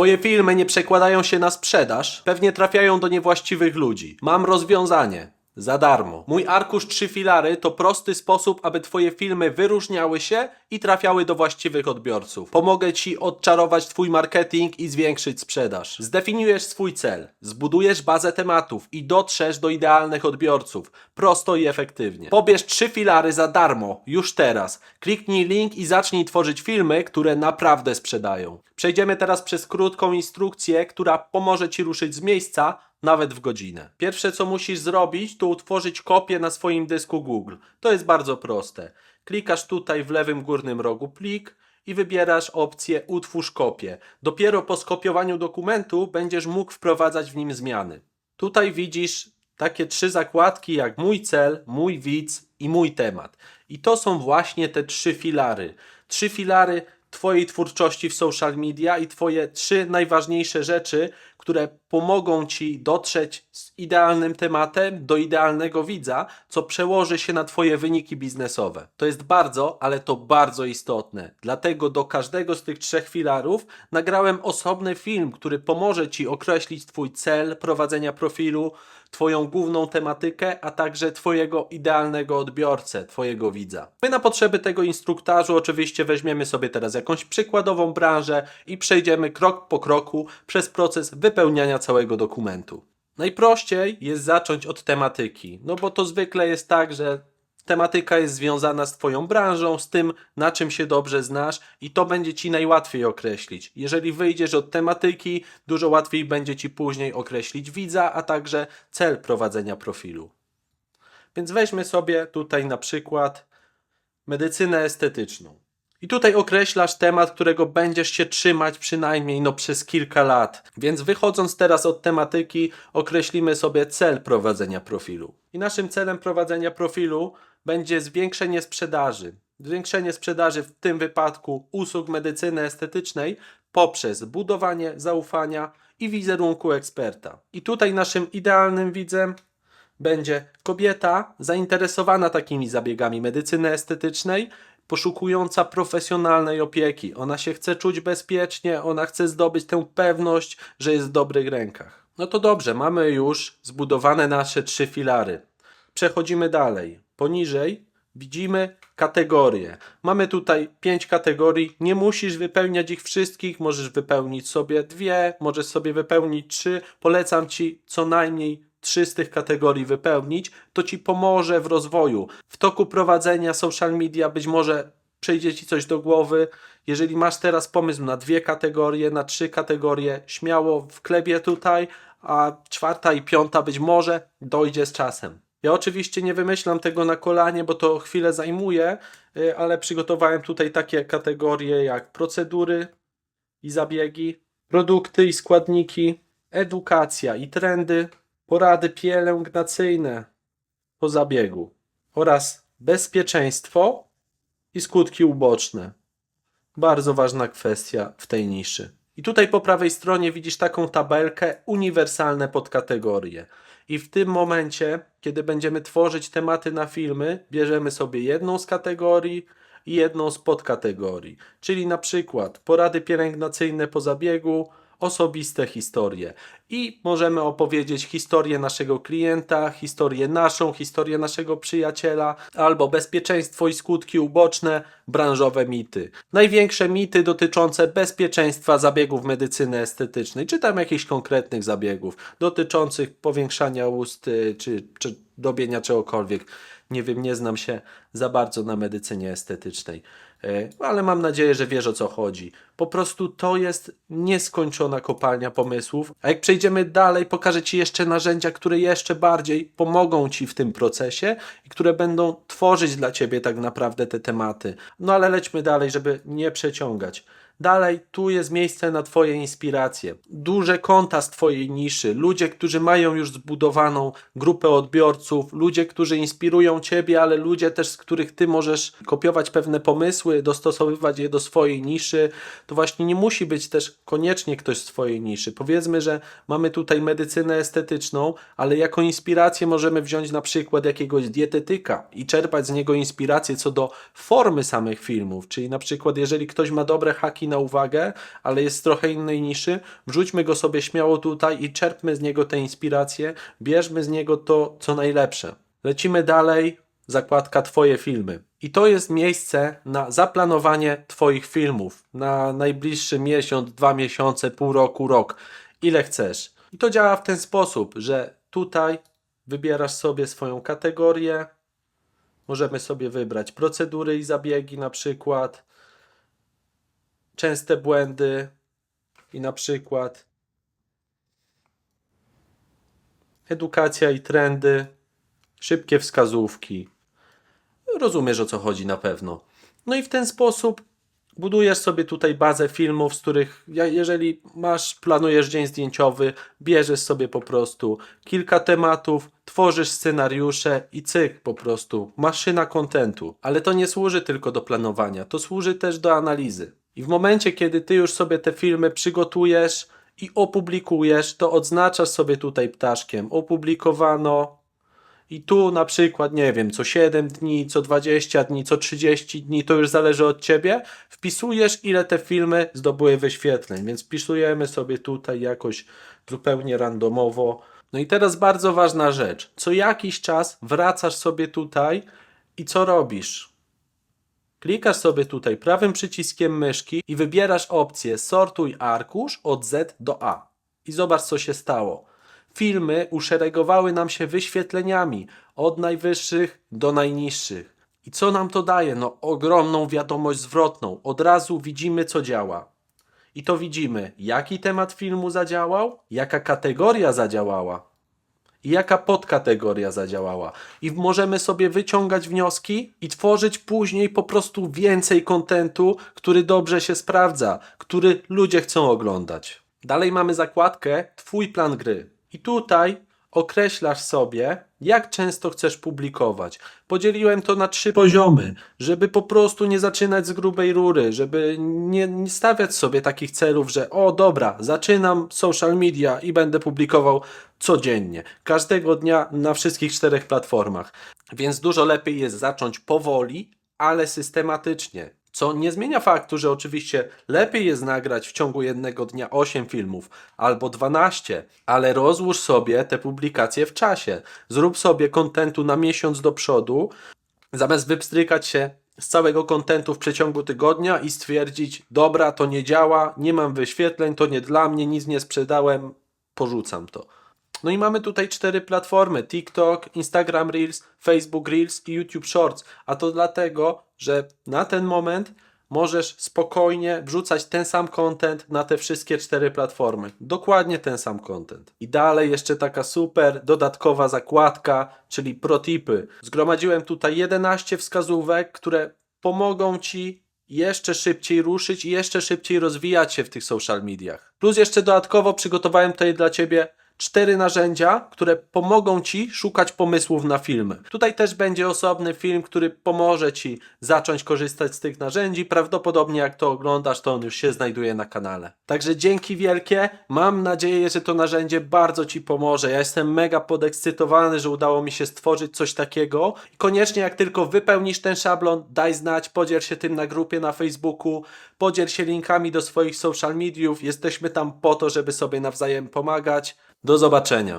Twoje filmy nie przekładają się na sprzedaż, pewnie trafiają do niewłaściwych ludzi. Mam rozwiązanie. Za darmo. Mój arkusz trzy filary to prosty sposób, aby Twoje filmy wyróżniały się i trafiały do właściwych odbiorców. Pomogę Ci odczarować Twój marketing i zwiększyć sprzedaż. Zdefiniujesz swój cel, zbudujesz bazę tematów i dotrzesz do idealnych odbiorców. Prosto i efektywnie. Pobierz trzy filary za darmo, już teraz. Kliknij link i zacznij tworzyć filmy, które naprawdę sprzedają. Przejdziemy teraz przez krótką instrukcję, która pomoże Ci ruszyć z miejsca, nawet w godzinę. Pierwsze co musisz zrobić, to utworzyć kopię na swoim dysku Google. To jest bardzo proste. Klikasz tutaj w lewym górnym rogu plik i wybierasz opcję utwórz kopię. Dopiero po skopiowaniu dokumentu będziesz mógł wprowadzać w nim zmiany. Tutaj widzisz takie trzy zakładki jak mój cel, mój widz i mój temat. I to są właśnie te trzy filary. Trzy filary Twojej twórczości w social media i Twoje trzy najważniejsze rzeczy, które pomogą Ci dotrzeć z idealnym tematem do idealnego widza, co przełoży się na Twoje wyniki biznesowe. To jest bardzo, ale to bardzo istotne. Dlatego do każdego z tych trzech filarów nagrałem osobny film, który pomoże Ci określić Twój cel prowadzenia profilu, Twoją główną tematykę, a także Twojego idealnego odbiorcę, Twojego widza. My na potrzeby tego instruktażu oczywiście weźmiemy sobie teraz jakąś przykładową branżę i przejdziemy krok po kroku przez proces wypełniania całego dokumentu. Najprościej jest zacząć od tematyki, no bo to zwykle jest tak, że tematyka jest związana z Twoją branżą, z tym, na czym się dobrze znasz, i to będzie Ci najłatwiej określić. Jeżeli wyjdziesz od tematyki, dużo łatwiej będzie Ci później określić widza, a także cel prowadzenia profilu. Więc weźmy sobie tutaj na przykład medycynę estetyczną. I tutaj określasz temat, którego będziesz się trzymać przynajmniej no przez kilka lat. Więc wychodząc teraz od tematyki, określimy sobie cel prowadzenia profilu. I naszym celem prowadzenia profilu będzie zwiększenie sprzedaży. Zwiększenie sprzedaży w tym wypadku usług medycyny estetycznej poprzez budowanie zaufania i wizerunku eksperta. I tutaj naszym idealnym widzem będzie kobieta zainteresowana takimi zabiegami medycyny estetycznej, poszukująca profesjonalnej opieki. Ona się chce czuć bezpiecznie, ona chce zdobyć tę pewność, że jest w dobrych rękach. No to dobrze, mamy już zbudowane nasze trzy filary. Przechodzimy dalej. Poniżej widzimy kategorie. Mamy tutaj pięć kategorii. Nie musisz wypełniać ich wszystkich, możesz wypełnić sobie dwie, możesz sobie wypełnić trzy. Polecam ci co najmniej trzy z tych kategorii wypełnić. To ci pomoże w rozwoju. W toku prowadzenia social media być może przejdzie ci coś do głowy. Jeżeli masz teraz pomysł na dwie kategorie, na trzy kategorie, śmiało wklebie tutaj, a czwarta i piąta być może dojdzie z czasem. Ja oczywiście nie wymyślam tego na kolanie, bo to chwilę zajmuje, y, ale przygotowałem tutaj takie kategorie jak procedury i zabiegi, produkty i składniki, edukacja i trendy, porady pielęgnacyjne po zabiegu oraz bezpieczeństwo i skutki uboczne. Bardzo ważna kwestia w tej niszy. I tutaj po prawej stronie widzisz taką tabelkę uniwersalne podkategorie. I w tym momencie, kiedy będziemy tworzyć tematy na filmy, bierzemy sobie jedną z kategorii i jedną z podkategorii. Czyli na przykład porady pielęgnacyjne po zabiegu, osobiste historie. I możemy opowiedzieć historię naszego klienta, historię naszą, historię naszego przyjaciela, albo bezpieczeństwo i skutki uboczne, branżowe mity. Największe mity dotyczące bezpieczeństwa zabiegów medycyny estetycznej, czy tam jakichś konkretnych zabiegów dotyczących powiększania ust, y, czy, czy robienia czegokolwiek. Nie wiem, nie znam się za bardzo na medycynie estetycznej, E, ale mam nadzieję, że wiesz o co chodzi. Po prostu to jest nieskończona kopalnia pomysłów. A jak przejdziemy dalej, pokażę Ci jeszcze narzędzia, które jeszcze bardziej pomogą Ci w tym procesie i które będą tworzyć dla Ciebie tak naprawdę te tematy. No ale lećmy dalej, żeby nie przeciągać. Dalej, tu jest miejsce na Twoje inspiracje. Duże konta z Twojej niszy, ludzie, którzy mają już zbudowaną grupę odbiorców, ludzie, którzy inspirują Ciebie, ale ludzie też, z których Ty możesz kopiować pewne pomysły, dostosowywać je do swojej niszy. To właśnie nie musi być też koniecznie ktoś z Twojej niszy. Powiedzmy, że mamy tutaj medycynę estetyczną, ale jako inspirację możemy wziąć na przykład jakiegoś dietetyka i czerpać z niego inspirację co do formy samych filmów. Czyli na przykład, jeżeli ktoś ma dobre haki na uwagę, ale jest trochę innej niszy. Wrzućmy go sobie śmiało tutaj i czerpmy z niego te inspiracje, bierzmy z niego to, co najlepsze. Lecimy dalej, zakładka Twoje filmy. I to jest miejsce na zaplanowanie Twoich filmów na najbliższy miesiąc, dwa miesiące, pół roku, rok, ile chcesz. I to działa w ten sposób, że tutaj wybierasz sobie swoją kategorię, Możemy sobie wybrać procedury i zabiegi, na przykład częste błędy i na przykład edukacja i trendy, szybkie wskazówki. Rozumiesz o co chodzi na pewno. No i w ten sposób budujesz sobie tutaj bazę filmów, z których jeżeli masz, planujesz dzień zdjęciowy, bierzesz sobie po prostu kilka tematów, tworzysz scenariusze i cyk po prostu, maszyna kontentu. Ale to nie służy tylko do planowania, to służy też do analizy. I w momencie, kiedy ty już sobie te filmy przygotujesz i opublikujesz, to odznaczasz sobie tutaj ptaszkiem opublikowano, i tu na przykład, nie wiem, co 7 dni, co 20 dni, co 30 dni, to już zależy od ciebie. Wpisujesz, ile te filmy zdobyły wyświetleń, więc wpisujemy sobie tutaj jakoś zupełnie randomowo. No i teraz bardzo ważna rzecz. Co jakiś czas wracasz sobie tutaj i co robisz? Klikasz sobie tutaj prawym przyciskiem myszki i wybierasz opcję Sortuj arkusz od Z do A. I zobacz, co się stało. Filmy uszeregowały nam się wyświetleniami od najwyższych do najniższych. I co nam to daje? No, ogromną wiadomość zwrotną. Od razu widzimy, co działa. I to widzimy, jaki temat filmu zadziałał, jaka kategoria zadziałała, i jaka podkategoria zadziałała. I możemy sobie wyciągać wnioski i tworzyć później po prostu więcej kontentu, który dobrze się sprawdza, który ludzie chcą oglądać. Dalej mamy zakładkę Twój plan gry. I tutaj określasz sobie, jak często chcesz publikować. Podzieliłem to na trzy poziomy, żeby po prostu nie zaczynać z grubej rury, żeby nie, nie stawiać sobie takich celów, że o dobra, zaczynam social media i będę publikował codziennie, każdego dnia na wszystkich czterech platformach. Więc dużo lepiej jest zacząć powoli, ale systematycznie. Co nie zmienia faktu, że oczywiście lepiej jest nagrać w ciągu jednego dnia 8 filmów albo 12, ale rozłóż sobie te publikacje w czasie. Zrób sobie kontentu na miesiąc do przodu, zamiast wypstrykać się z całego kontentu w przeciągu tygodnia i stwierdzić, dobra, to nie działa, nie mam wyświetleń, to nie dla mnie, nic nie sprzedałem, porzucam to. No i mamy tutaj cztery platformy: TikTok, Instagram Reels, Facebook Reels i YouTube Shorts. A to dlatego, że na ten moment możesz spokojnie wrzucać ten sam content na te wszystkie cztery platformy. Dokładnie ten sam content. I dalej jeszcze taka super dodatkowa zakładka, czyli protipy. Zgromadziłem tutaj 11 wskazówek, które pomogą Ci jeszcze szybciej ruszyć i jeszcze szybciej rozwijać się w tych social mediach. Plus jeszcze dodatkowo przygotowałem tutaj dla Ciebie cztery narzędzia, które pomogą Ci szukać pomysłów na filmy. Tutaj też będzie osobny film, który pomoże Ci zacząć korzystać z tych narzędzi. Prawdopodobnie jak to oglądasz, to on już się znajduje na kanale. Także dzięki wielkie. Mam nadzieję, że to narzędzie bardzo Ci pomoże. Ja jestem mega podekscytowany, że udało mi się stworzyć coś takiego. I koniecznie jak tylko wypełnisz ten szablon, daj znać, podziel się tym na grupie na Facebooku, podziel się linkami do swoich social mediów. Jesteśmy tam po to, żeby sobie nawzajem pomagać. Do zobaczenia.